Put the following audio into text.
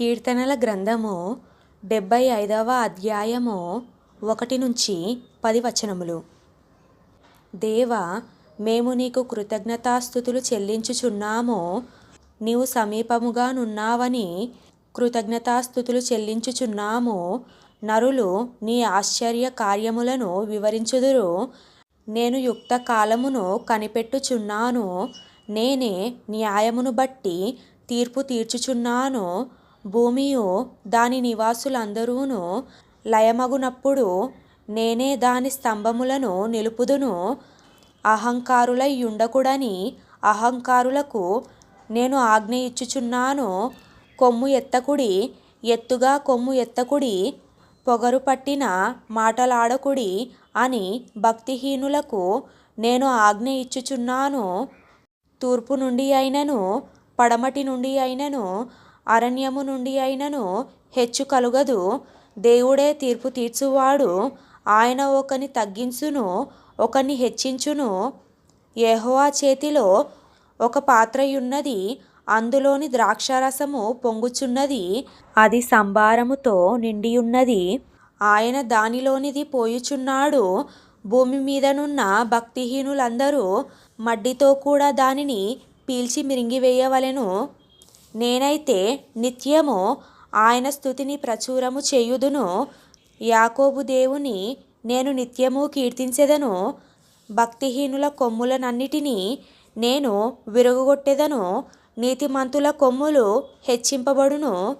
కీర్తనల గ్రంథము డెబ్బై ఐదవ అధ్యాయము ఒకటి నుంచి పది వచనములు. దేవా మేము నీకు కృతజ్ఞతాస్థుతులు చెల్లించుచున్నాము. నీవు సమీపముగా నున్నావని కృతజ్ఞతాస్థుతులు చెల్లించుచున్నాము. నరులు నీ ఆశ్చర్య కార్యములను వివరించుదురు. నేను యుక్త కాలమును కనిపెట్టుచున్నాను. నేనే న్యాయమును బట్టి తీర్పు తీర్చుచున్నాను. భూమియు దాని నివాసులందరూను లయమగునప్పుడు నేనే దాని స్తంభములను నిలుపుదును. అహంకారులైయుండకుడని అహంకారులకు నేను ఆజ్ఞ ఇచ్చుచున్నాను కొమ్ము ఎత్తకుడి ఎత్తుగా కొమ్ము ఎత్తకుడి పొగరు పట్టిన మాటలాడకుడి అని భక్తిహీనులకు నేను ఆజ్ఞ ఇచ్చుచున్నాను తూర్పు నుండి అయినను పడమటి నుండి అయినను అరణ్యము నుండి అయినను హెచ్చు కలుగదు. దేవుడే తీర్పు తీర్చువాడు. ఆయన ఒకని తగ్గించును ఒకని హెచ్చించును. యెహోవా చేతిలో ఒక పాత్రయున్నది. అందులోని ద్రాక్షారసము పొంగుచున్నది. అది సంభారముతో నిండియున్నది. ఆయన దానిలోనిది పోయుచున్నాడు. భూమి మీదనున్న భక్తిహీనులందరూ మడ్డితో కూడా దానిని పీల్చి మిరింగివేయవలెను. నేనైతే నిత్యము ఆయన స్థుతిని ప్రచురము చేయుదును. యాకోబు దేవుని నేను నిత్యము కీర్తించెదను. భక్తిహీనుల కొమ్ములనన్నిటినీ నేను విరగగొట్టెదను. నీతిమంతుల కొమ్ములు హెచ్చింపబడును.